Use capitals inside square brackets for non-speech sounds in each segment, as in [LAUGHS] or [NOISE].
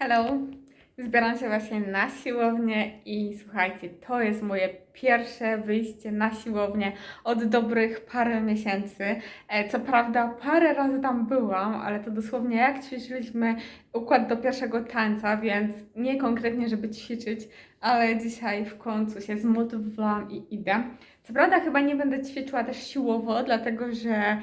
Hello! Zbieram się właśnie na siłownię i słuchajcie, to jest moje pierwsze wyjście na siłownię od dobrych parę miesięcy. E, Co prawda parę razy tam byłam, ale to dosłownie jak ćwiczyliśmy układ do pierwszego tańca, więc nie konkretnie, żeby ćwiczyć, ale dzisiaj w końcu się zmotywowałam i idę. Co prawda chyba nie będę ćwiczyła też siłowo, dlatego że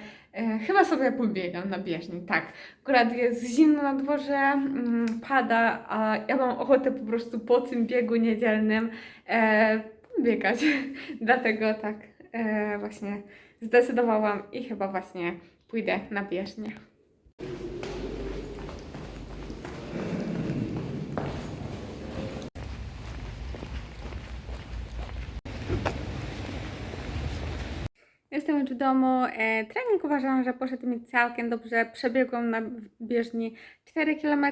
chyba sobie pobiegam na bieżni, tak. Akurat jest zimno na dworze, mm, pada, a ja mam ochotę po prostu po tym biegu niedzielnym e, biegać. [LAUGHS] Dlatego tak e, właśnie zdecydowałam i chyba właśnie pójdę na bieżnię. Jestem już w domu. E, trening uważam, że poszedł mi całkiem dobrze. Przebiegłam na bieżni 4 km,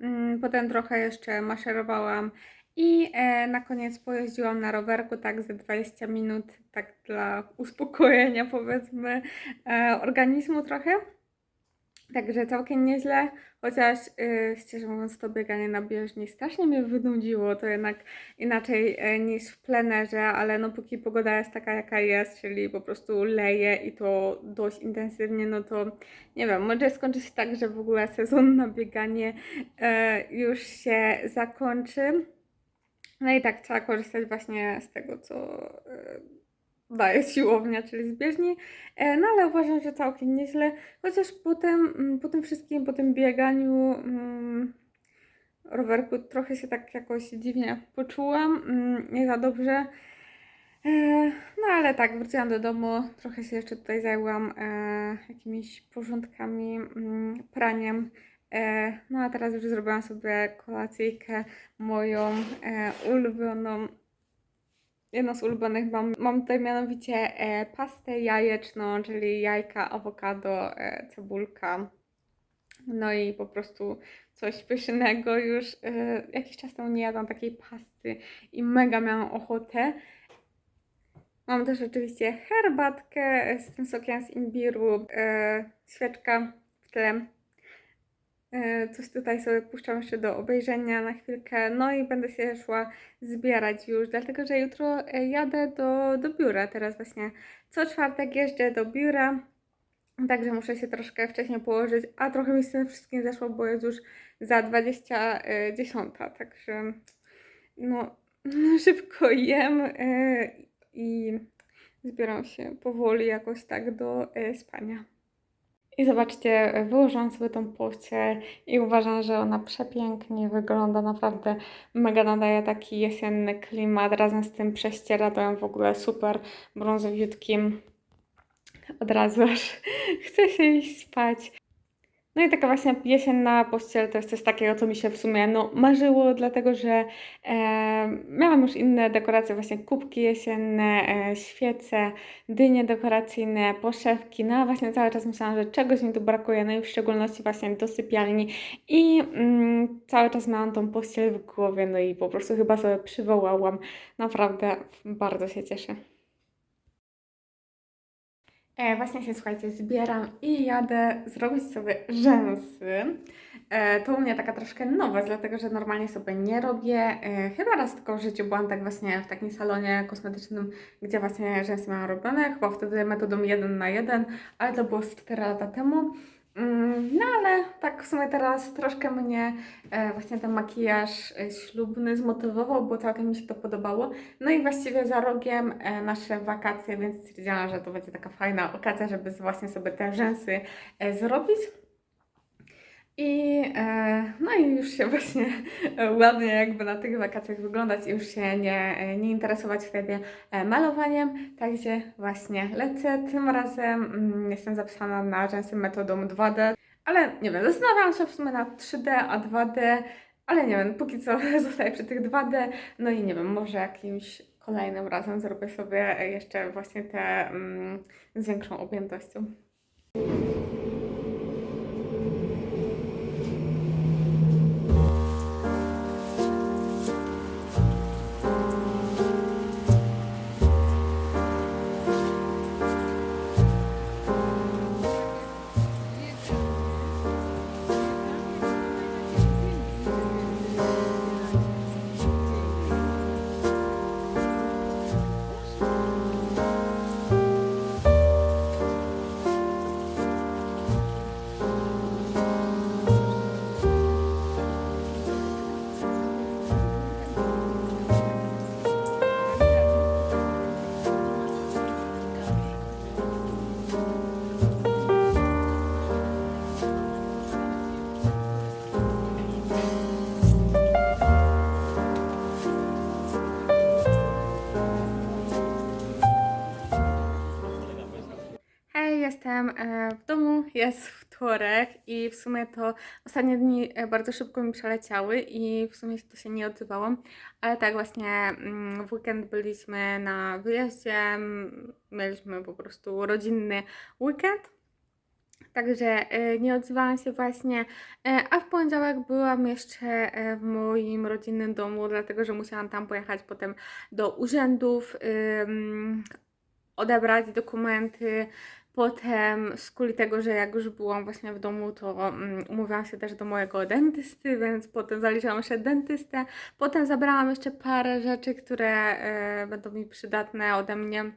mm, potem trochę jeszcze maszerowałam i e, na koniec pojeździłam na rowerku tak ze 20 minut, tak dla uspokojenia powiedzmy e, organizmu trochę. Także całkiem nieźle, chociaż yy, szczerze mówiąc to bieganie na bieżni strasznie mnie wynudziło, to jednak inaczej e, niż w plenerze, ale no póki pogoda jest taka jaka jest, czyli po prostu leje i to dość intensywnie, no to nie wiem, może skończy się tak, że w ogóle sezon na bieganie e, już się zakończy. No i tak trzeba korzystać właśnie z tego, co e, daje siłownia, czyli z bieżni. E, No ale uważam, że całkiem nieźle. Chociaż potem, mm, po tym wszystkim, po tym bieganiu mm, rowerku trochę się tak jakoś dziwnie poczułam. mm, Nie za dobrze. E, No ale tak, wróciłam do domu, trochę się jeszcze tutaj zajęłam e, jakimiś porządkami, praniem. No a teraz już zrobiłam sobie kolacyjkę moją ulubioną jedno z ulubionych mam, mam tutaj mianowicie e, pastę jajeczną, czyli jajka, awokado, e, cebulka. No i po prostu coś pysznego. Już e, jakiś czas temu nie jadłam takiej pasty i mega miałam ochotę. Mam też oczywiście herbatkę z tym sokiem z imbiru, e, świeczka w tle. E, Coś tutaj sobie puszczam jeszcze do obejrzenia na chwilkę, no i będę się szła zbierać już, dlatego że jutro e, jadę do, do biura. Teraz właśnie co czwartek jeżdżę do biura, także muszę się troszkę wcześniej położyć, a trochę mi z tym wszystkim zeszło, bo jest już za 20 e, dziesiąta, także no szybko jem i zbieram się powoli jakoś tak do spania. I zobaczcie, wyłożyłam sobie tą pościel i uważam, że ona przepięknie wygląda, naprawdę mega nadaje taki jesienny klimat, razem z tym prześcieradłem w ogóle super brązowiutkim. Od razu aż [LAUGHS] chce się iść spać. No i taka właśnie jesienna pościel to jest coś takiego, co mi się w sumie no, marzyło, dlatego że e, miałam już inne dekoracje, właśnie kubki jesienne, e, świece, dynie dekoracyjne, poszewki, no a właśnie cały czas myślałam, że czegoś mi tu brakuje, no i w szczególności właśnie do sypialni. I mm, cały czas miałam tą pościel w głowie, no i po prostu chyba sobie przywołałam, naprawdę bardzo się cieszę. E, właśnie się, słuchajcie, zbieram i jadę zrobić sobie rzęsy. E, to u mnie taka troszkę nowość, dlatego że normalnie sobie nie robię. E, chyba raz tylko w życiu byłam tak właśnie w takim salonie kosmetycznym, gdzie właśnie rzęsy miałam robione, chyba wtedy metodą 1 na 1, ale to było z 4 lata temu. Mm, No ale tak w sumie teraz troszkę mnie e, właśnie ten makijaż e, ślubny zmotywował, bo całkiem mi się to podobało. No i właściwie za rogiem e, nasze wakacje, więc stwierdziłam, że to będzie taka fajna okazja, żeby właśnie sobie te rzęsy zrobić. I, e, no i już się [LAUGHS] właśnie ładnie jakby na tych wakacjach wyglądać i już się nie, e, nie interesować wtedy e, malowaniem. Także właśnie lecę. Tym razem mm, jestem zapisana na rzęsy metodą 2D, ale nie wiem, zastanawiałam się w sumie na 3D, a 2D, ale nie wiem, póki co [LAUGHS] zostaję przy tych 2D. No i nie wiem, może jakimś kolejnym razem zrobię sobie jeszcze właśnie te mm, z większą objętością. Jestem e, w domu, jest wtorek i w sumie to ostatnie dni e, bardzo szybko mi przeleciały i w sumie to się nie odzywałam, ale tak właśnie mm, w weekend byliśmy na wyjeździe, mieliśmy po prostu rodzinny weekend. Także e, nie odzywałam się właśnie, a w poniedziałek byłam jeszcze w moim rodzinnym domu, dlatego że musiałam tam pojechać potem do urzędów, odebrać dokumenty. Potem z kuli tego, że jak już byłam właśnie w domu, to mm, umówiłam się też do mojego dentysty, więc potem zaliczyłam jeszcze dentystę. Potem zabrałam jeszcze parę rzeczy, które e, będą mi przydatne ode mnie.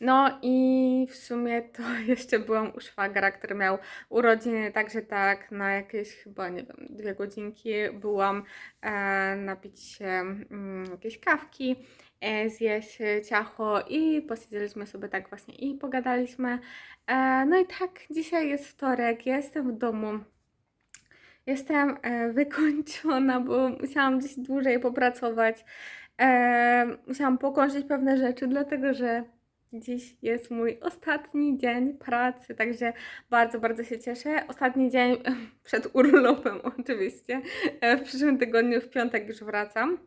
No i w sumie to [LAUGHS] jeszcze byłam u szwagra, który miał urodziny, także tak na jakieś chyba, nie wiem, dwie godzinki byłam e, napić się mm, kawki, zjeść ciacho i posiedzieliśmy sobie tak właśnie i pogadaliśmy. E, no i tak, dzisiaj jest wtorek, jestem w domu. Jestem e, [LAUGHS] wykończona, bo musiałam gdzieś dłużej popracować. E, musiałam pokończyć pewne rzeczy, dlatego że Dziś jest mój ostatni dzień pracy, także bardzo, bardzo się cieszę. Ostatni dzień [LAUGHS] przed urlopem, oczywiście. E, W przyszłym tygodniu, w piątek już wracam.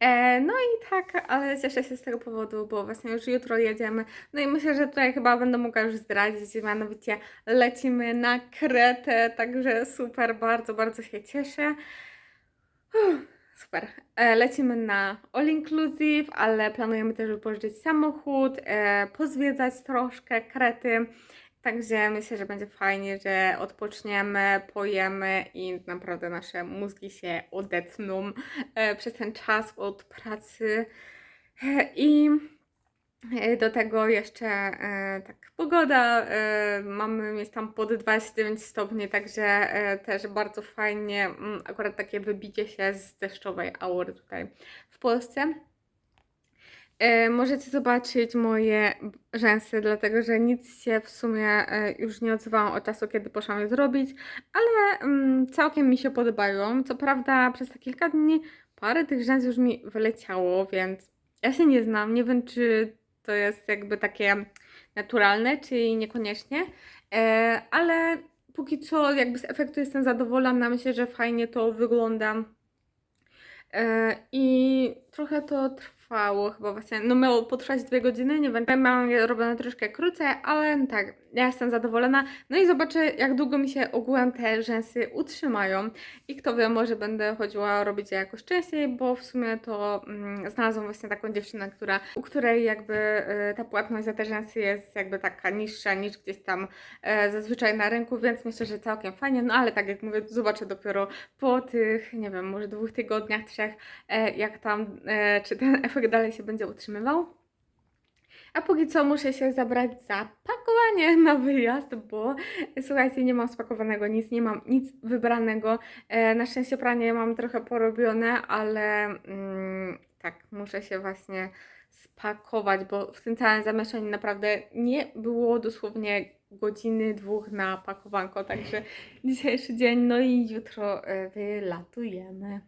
E, No i tak, ale cieszę się z tego powodu, bo właśnie już jutro jedziemy. No i myślę, że tutaj chyba będę mogła już zdradzić, mianowicie lecimy na Kretę, także super, bardzo, bardzo się cieszę. Uff. Super. E, Lecimy na all inclusive, ale planujemy też wypożyczyć samochód, e, pozwiedzać troszkę Krety. Także myślę, że będzie fajnie, że odpoczniemy, pojemy i naprawdę nasze mózgi się odetchną e, przez ten czas od pracy. E, I e, do tego jeszcze tak pogoda, mamy jest tam pod 29 stopni, także też bardzo fajnie, mm, akurat takie wybicie się z deszczowej aury tutaj w Polsce. E, możecie zobaczyć moje rzęsy, dlatego że nic się w sumie e, już nie odzywałam od czasu, kiedy poszłam je zrobić, ale mm, całkiem mi się podobają. Co prawda przez te kilka dni parę tych rzęs już mi wyleciało, więc ja się nie znam, nie wiem czy to jest jakby takie naturalne, czy niekoniecznie, e, ale póki co jakby z efektu jestem zadowolona, myślę, że fajnie to wygląda. I trochę to trwało chyba właśnie, no miało potrwać dwie godziny, nie wiem, je robione troszkę krócej, ale tak, ja jestem zadowolona. No i zobaczę, jak długo mi się ogółem te rzęsy utrzymają i kto wie, może będę chodziła robić je jakoś częściej, bo w sumie to mm, znalazłam właśnie taką dziewczynę, która, u której jakby y, ta płatność za te rzęsy jest jakby taka niższa niż gdzieś tam e, zazwyczaj na rynku, więc myślę, że całkiem fajnie, no ale tak jak mówię, zobaczę dopiero po tych, nie wiem, może dwóch tygodniach, trzech, e, jak tam, e, czy ten [LAUGHS] efekt dalej się będzie utrzymywał. A póki co muszę się zabrać za pakowanie na wyjazd, bo słuchajcie, nie mam spakowanego nic, nie mam nic wybranego. E, na szczęście pranie mam trochę porobione, ale mm, tak, muszę się właśnie spakować, bo w tym całym zamieszaniu naprawdę nie było dosłownie godziny, dwóch na pakowanko, także [LAUGHS] dzisiejszy dzień, no i jutro e, wylatujemy.